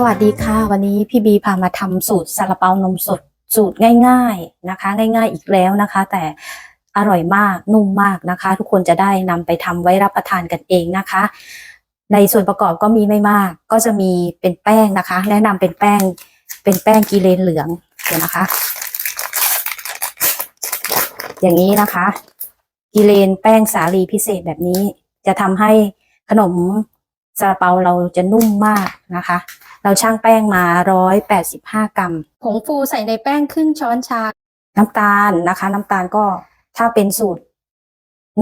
สวัสดีค่ะ วันนี้พี่บีพามาทำสูตรซาลาเปานมสดสูตรง่ายๆนะคะ ง่าย ๆอีกแล้วนะคะ แต่อร่อยมากนุ่มมากนะคะ ทุกคนจะได้นำไปทำไว้รับประทานกันเองนะคะ ในส่วนประกอบก็มีไม่มาก ก็จะมีเป็นแป้งนะคะ แนะนำเป็นแป้งเป็นแป้งกีเลนเหลืองเดี๋ยวนะคะ อย่างนี้นะคะ กีเลนแป้งสาลีพิเศษแบบนี้จะทำให้ขนม ซาลาเปาเราจะนุ่มมากนะคะ เราช่างแป้งมาร้อยแปดสิบห้ากรัม ผงฟูใส่ในแป้งครึ่งช้อนชา น้ำตาลนะคะ น้ำตาลก็ถ้าเป็นสูตร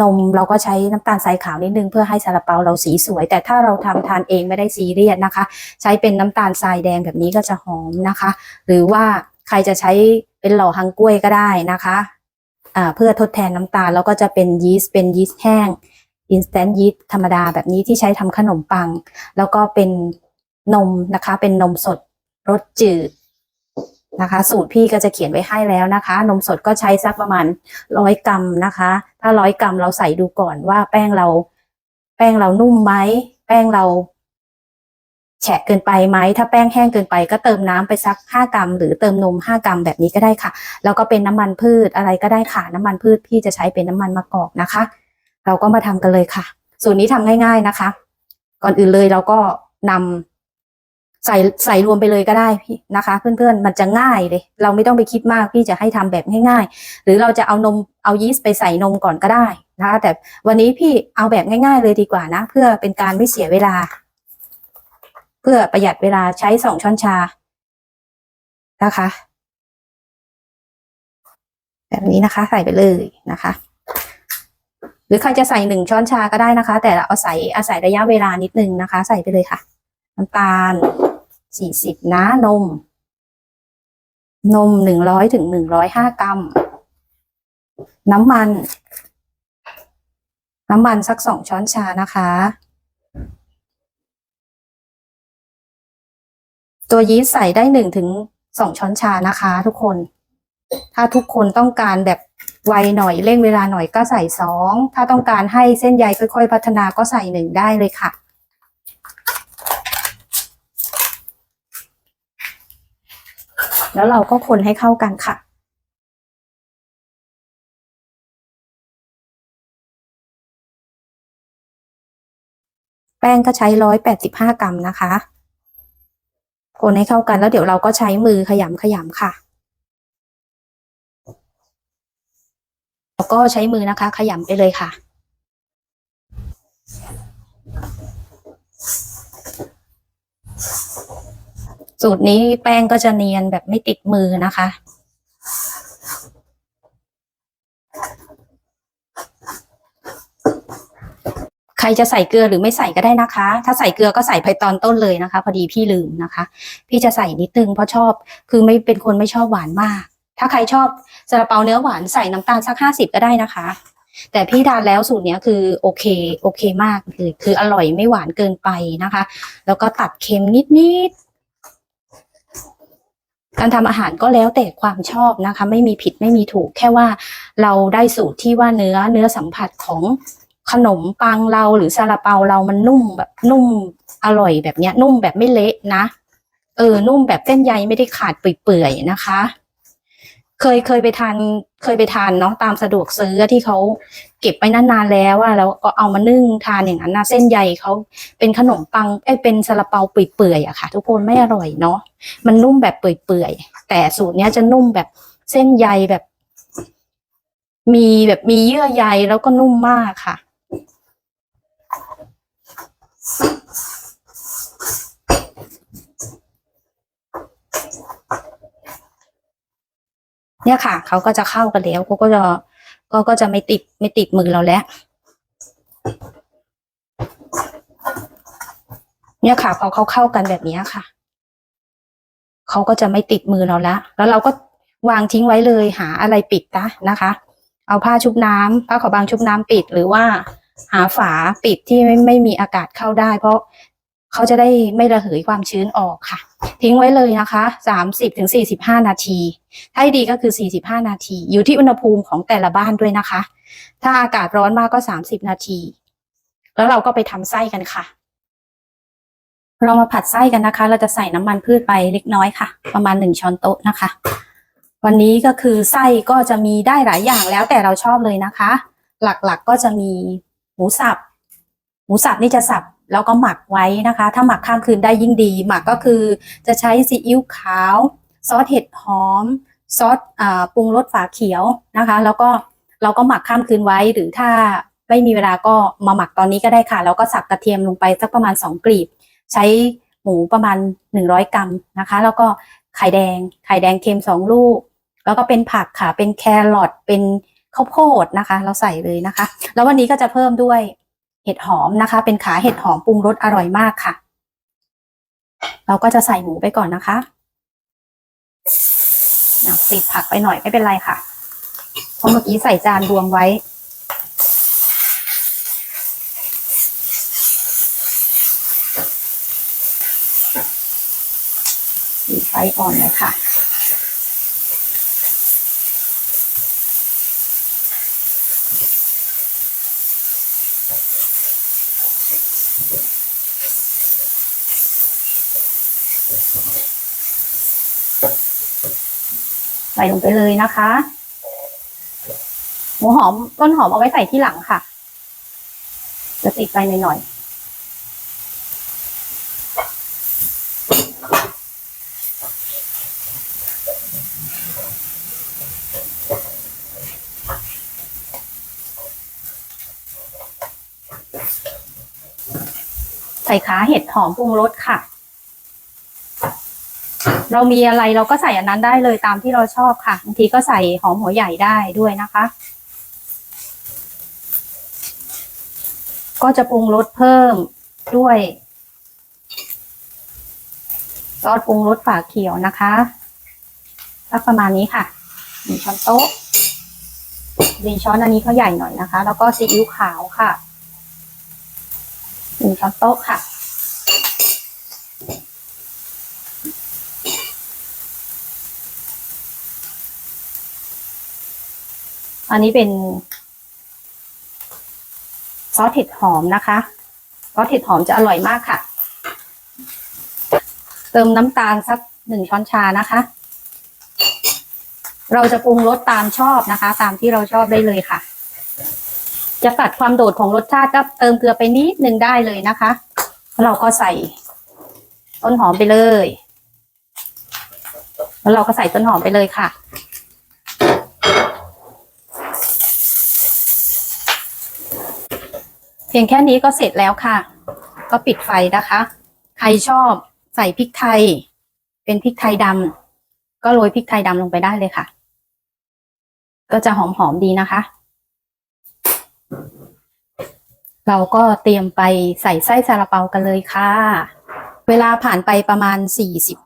นมเราก็ใช้น้ำตาลทรายขาวนิดนึงเพื่อให้ซาลาเปาเราสีสวย แต่ถ้าเราทำทานเองไม่ได้ซีเรียสนะคะ ใช้เป็นน้ำตาลทรายแดงแบบนี้ก็จะหอมนะคะ หรือว่าใครจะใช้เป็นหล่อฮังกล้วยก็ได้นะคะอ่าเพื่อทดแทนน้ำตาลแล้วก็จะเป็นยีสต์เป็นยีสต์แห้ง instant yeast ธรรมดาแบบนี้ที่ใช้ทำขนมปัง แล้วก็เป็นนมนะคะ เป็นนมสดรสจืดนะคะ สูตรพี่ก็จะเขียนไว้ให้แล้วนะคะ นมสดก็ใช้สักประมาณร้อยกรัมนะคะ ถ้าร้อยกรัมเราใส่ดูก่อนว่าแป้งเรา แป้งเรานุ่มไหมแป้งเราแฉะเกินไปไหม ถ้าแป้งแห้งเกินไปก็เติมน้ำไปสักห้ากรัม หรือเติมนมห้ากรัมแบบนี้ก็ได้ค่ะ แล้วก็เป็นน้ำมันพืชอะไรก็ได้ค่ะ น้ำมันพืชพี่จะใช้เป็นน้ำมันมะกอกนะคะ เราก็มาทำกันเลยค่ะสูตรนี้ทำง่าย ๆนะคะ ก่อนอื่นเลยเราก็นำใส่ใส่รวมไปเลยก็ได้พี่นะคะ เพื่อนๆมันจะง่ายเลย เราไม่ต้องไปคิดมากพี่จะให้ทำแบบง่ายๆ หรือเราจะเอานมเอายีสต์ไปใส่นมก่อนก็ได้นะคะแต่วันนี้พี่เอาแบบง่าย ๆ เลยดีกว่านะ เพื่อเป็นการไม่เสียเวลา เพื่อประหยัดเวลาใช้สองช้อนชานะคะ แบบนี้นะคะ ใส่ไปเลยนะคะ หรือใครจะใส่หนึ่งช้อนชาก็ได้นะคะ แต่เอาใส่อาศัยระยะเวลานิดนึงนะคะ ใส่ไปเลยค่ะน้ำตาลสี่สิบนะนม นมหนึ่งร้อยถึงหนึ่งร้อยห้ากรัม น้ำมัน น้ำมันสักสองช้อนชานะคะ ตัวยีสต์ใส่ได้หนึ่งถึงสองช้อนชานะคะ ทุกคน ถ้าทุกคนต้องการแบบ ไวหน่อยเร่งเวลาหน่อยก็ใส่สองถ้าต้องการให้เส้นใยค่อยๆ พัฒนาก็ใส่หนึ่งได้เลยค่ะ แล้วเราก็คนให้เข้ากันค่ะแป้งก็ใช้ร้อยแปดสิบห้ากรัมนะคะ คนให้เข้ากันแล้วเดี๋ยวเราก็ใช้มือขยำขยำค่ะ แล้วก็ใช้มือนะคะ ขยำไปเลยค่ะ สูตรนี้แป้งก็จะเนียนแบบไม่ติดมือนะคะใครจะใส่เกลือหรือไม่ใส่ก็ได้นะคะ ถ้าใส่เกลือก็ใส่ไปตอนต้นเลยนะคะ พอดีพี่ลืมนะคะ พี่จะใส่นิดนึงเพราะชอบ คือไม่เป็นคนไม่ชอบหวานมาก ถ้าใครชอบซาลาเปาเนื้อหวานใส่น้ำตาลสักห้าสิบก็ได้นะคะ แต่พี่ทานแล้วสูตรเนี้ยคือโอเคโอเคมากคือคืออร่อยไม่หวานเกินไปนะคะ แล้วก็ตัดเค็มนิดๆการทำอาหารก็แล้วแต่ความชอบนะคะ ไม่มีผิดไม่มีถูกแค่ว่าเราได้สูตรที่ว่าเนื้อเนื้อสัมผัสของขนมปังเราหรือซาลาเปาเรามันนุ่มแบบนุ่มอร่อยแบบเนี้ย นุ่มแบบไม่เละนะ เออนุ่มแบบเส้นใยไม่ได้ขาดเปื่อยๆนะคะ เคยเคยไปทานเคยไปทานเนาะตามสะดวกซื้อที่เขาเก็บไปนานๆแล้วอะแล้วก็เอามานึ่งทานอย่างนั้นนะเส้นใยเขาเป็นขนมปังเอ้เป็นซาลาเปาเปื่อยๆอะค่ะ ทุกคนไม่อร่อยเนาะมันนุ่มแบบเปื่อยๆแต่สูตรเนี้ยจะนุ่มแบบเส้นใยแบบ มีแบบมีเยื่อใยแล้วก็นุ่มมากค่ะ เนี่ยค่ะเขาก็จะเข้ากันแล้วเขาก็จะก็ก็จะไม่ติดไม่ติดมือเราแล้ว เนี่ยค่ะพอเขาเข้ากันแบบนี้ค่ะเขาก็จะไม่ติดมือเราแล้วแล้วเราก็วางทิ้งไว้เลยหาอะไรปิดนะนะคะ เอาผ้าชุบน้ำผ้าขาวบางชุบน้ำปิดหรือว่าหาฝาปิดที่ไม่ไม่มีอากาศเข้าได้ เพราะ เขาจะได้ไม่ระเหยความชื้นออกค่ะ ทิ้งไว้เลยนะคะสามสิบถึงสี่สิบห้านาที ถ้าดีก็คือ 45 นาที อยู่ที่อุณหภูมิของแต่ละบ้านด้วยนะคะ ถ้าอากาศร้อนมากก็ 30 นาที แล้วเราก็ไปทำไส้กันค่ะ เรามาผัดไส้กันนะคะ เราจะใส่น้ำมันพืชไปเล็กน้อยค่ะ ประมาณหนึ่งช้อนโต๊ะนะคะ วันนี้ก็คือไส้ก็จะมีได้หลายอย่างแล้วแต่เราชอบเลยนะคะ หลักๆก็จะมีหมูสับ หมูสับนี่จะสับ แล้วก็หมักไว้นะคะ ถ้าหมักข้ามคืนได้ยิ่งดี หมักก็คือจะใช้ซีอิ๊วขาว ซอสเห็ดหอม ซอสอปรุงรสฝาเขียวนะคะ แล้วก็เราก็หมักข้ามคืนไว้ หรือถ้าไม่มีเวลาก็มาหมักตอนนี้ก็ได้ค่ะ แล้วก็สับกระเทียมลงไปสักประมาณสองกลีบ ใช้หมูประมาณหนึ่งร้อยกรัมนะคะ แล้วก็ไข่แดง ไข่แดงเค็มสองลูก แล้วก็เป็นผักค่ะ เป็นแครอท เป็นข้าวโพดนะคะ เราใส่เลยนะคะ แล้ววันนี้ก็จะเพิ่มด้วย เห็ดหอมนะคะ เป็นขาเห็ดหอมปรุงรสอร่อยมากค่ะ เราก็จะใส่หมูไปก่อนนะคะติดผักไปหน่อยไม่เป็นไรค่ะ เพราะเมื่อกี้ใส่จานรวมไว้ ไฟอ่อนเลยค่ะ ใส่ลงไปเลยนะคะหมูหอมต้นหอมเอาไว้ใส่ที่หลังค่ะ จะติดไปหน่อยๆใส่ขาเห็ดหอมปรุงรสค่ะ เรามีอะไรเราก็ใส่อันนั้นได้เลยตามที่เราชอบค่ะบางทีก็ใส่หอมหัวใหญ่ได้ด้วยนะคะ ก็จะปรุงรสเพิ่มด้วยซอสปรุงรสฝาเขียวนะคะสักประมาณนี้ค่ะหนึ่งช้อนโต๊ะหนึ่งช้อนอันนี้เขาใหญ่หน่อยนะคะ แล้วก็ซีอิ๊วขาวค่ะหนึ่งช้อนโต๊ะค่ะ อันนี้เป็นซอสเห็ดหอมนะคะซอสเห็ดหอมจะอร่อยมากค่ะ เติมน้ำตาลสักหนึ่งช้อนชานะคะ เราจะปรุงรสตามชอบนะคะ ตามที่เราชอบได้เลยค่ะ จะตัดความโดดของรสชาติก็เติมเกลือไปนิดนึงได้เลยนะคะเราก็ใส่ต้นหอมไปเลย แล้วเราก็ใส่ต้นหอมไปเลยค่ะ พียงแค่นี้ก็เสร็จแล้วค่ะ ก็ปิดไฟนะคะ ใครชอบใส่พริกไทย เป็นพริกไทยดำก็โรยพริกไทยดำลงไปได้เลยค่ะ ก็จะหอมๆดีนะคะ เราก็เตรียมไปใส่ไส้ซาลาเปากันเลยค่ะ เวลาผ่านไปประมาณสี่สิบ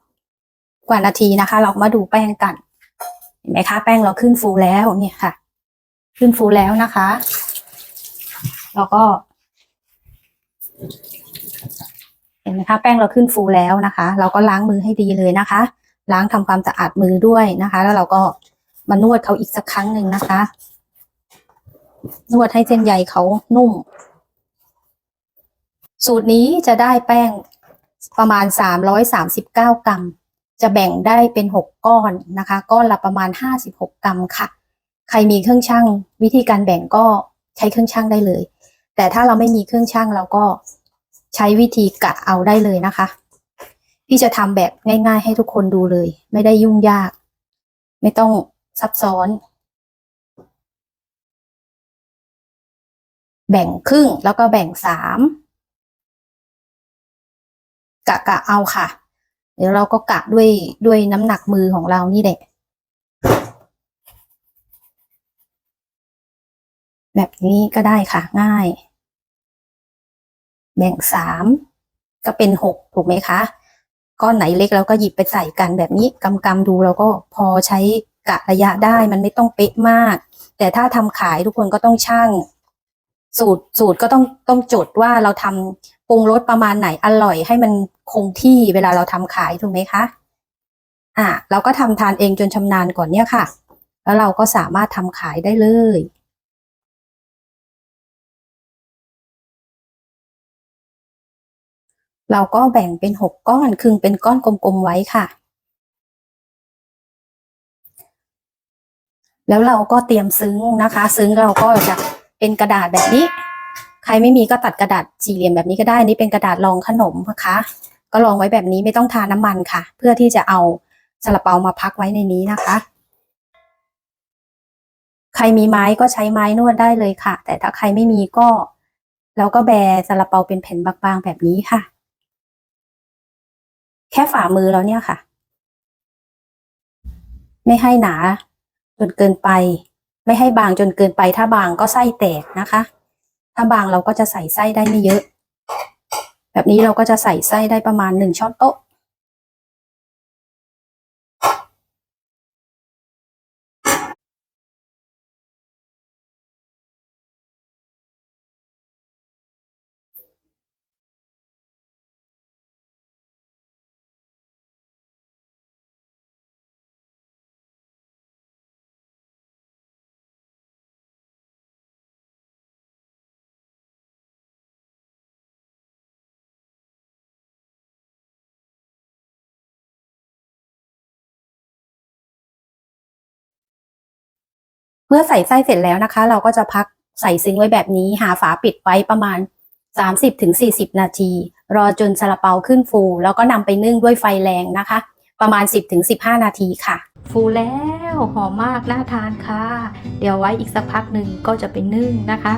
กว่านาทีนะคะ เรามาดูแป้งกัน เห็นไหมคะ แป้งเราขึ้นฟูแล้วเนี่ยค่ะ ขึ้นฟูแล้วนะคะแล้วก็ เห็นไหมคะ แป้งเราขึ้นฟูแล้วนะคะ เราก็ล้างมือให้ดีเลยนะคะ ล้างทำความสะอาดมือด้วยนะคะ แล้วเราก็มานวดเขาอีกสักครั้งหนึ่งนะคะ นวดให้เส้นใยเขานุ่ม สูตรนี้จะได้แป้งประมาณ 339 กรัม จะแบ่งได้เป็น 6 ก้อนนะคะ ก้อนละประมาณ 56 กรัมค่ะ ใครมีเครื่องชั่งวิธีการแบ่งก็ใช้เครื่องชั่งได้เลย แต่ถ้าเราไม่มีเครื่องชั่งเราก็ใช้วิธีกะเอาได้เลยนะคะ พี่จะทำแบบง่าย ๆ ให้ทุกคนดูเลย ไม่ได้ยุ่งยาก ไม่ต้องซับซ้อน แบ่งครึ่งแล้วก็แบ่งสามกะกะเอาค่ะ เดี๋ยวเราก็กะด้วยด้วยน้ำหนักมือของเรานี่แหละแบบนี้ก็ได้ค่ะง่าย แบ่งสามก็เป็นหกถูกไหมคะ ก้อนไหนเล็กเราก็หยิบไปใส่กันแบบนี้กำกำดูเราก็พอใช้กะระยะได้มันไม่ต้องเป๊ะมาก แต่ถ้าทำขายทุกคนก็ต้องช่าง สูตรสูตรก็ต้องต้องจดว่าเราทำปรุงรสประมาณไหนอร่อย ให้มันคงที่เวลาเราทำขายถูกไหมคะอะเราก็ทำทานเองจนชำนาญก่อนเนี่ยค่ะ แล้วเราก็สามารถทำขายได้เลย เราก็แบ่งเป็นหกก้อนครึ่งเป็นก้อนกลมๆไว้ค่ะ แล้วเราก็เตรียมซึ้งนะคะ ซึ้งเราก็จะเป็นกระดาษแบบนี้ ใครไม่มีก็ตัดกระดาษสี่เหลี่ยมแบบนี้ก็ได้อันนี่เป็นกระดาษรองขนมนะคะ ก็รองไว้แบบนี้ไม่ต้องทาน้ำมันค่ะ เพื่อที่จะเอาซาลาเปามาพักไว้ในนี้นะคะ ใครมีไม้ก็ใช้ไม้นวดได้เลยค่ะ แต่ถ้าใครไม่มีก็ เราก็แบซาลาเปาเป็นแผ่นบางๆแบบนี้ค่ะ แค่ฝ่ามือแล้วเนี่ยค่ะ ไม่ให้หนาจนเกินไป ไม่ให้บางจนเกินไป ถ้าบางก็ไส้แตกนะคะ ถ้าบางเราก็จะใส่ไส้ได้ไม่เยอะ แบบนี้เราก็จะใส่ไส้ได้ประมาณหนึ่งช้อนโต๊ะ เมื่อใส่ไส้เสร็จแล้วนะคะ เราก็จะพักใส่ซิงไว้แบบนี้ หาฝาปิดไว้ประมาณ 30-40 นาที รอจนซาลาเปาขึ้นฟู แล้วก็นำไปนึ่งด้วยไฟแรงนะคะ ประมาณ 10-15 นาทีค่ะ ฟูแล้วหอมมากน่าทานค่ะ เดี๋ยวไว้อีกสักพักหนึ่งก็จะไปนึ่งนะคะ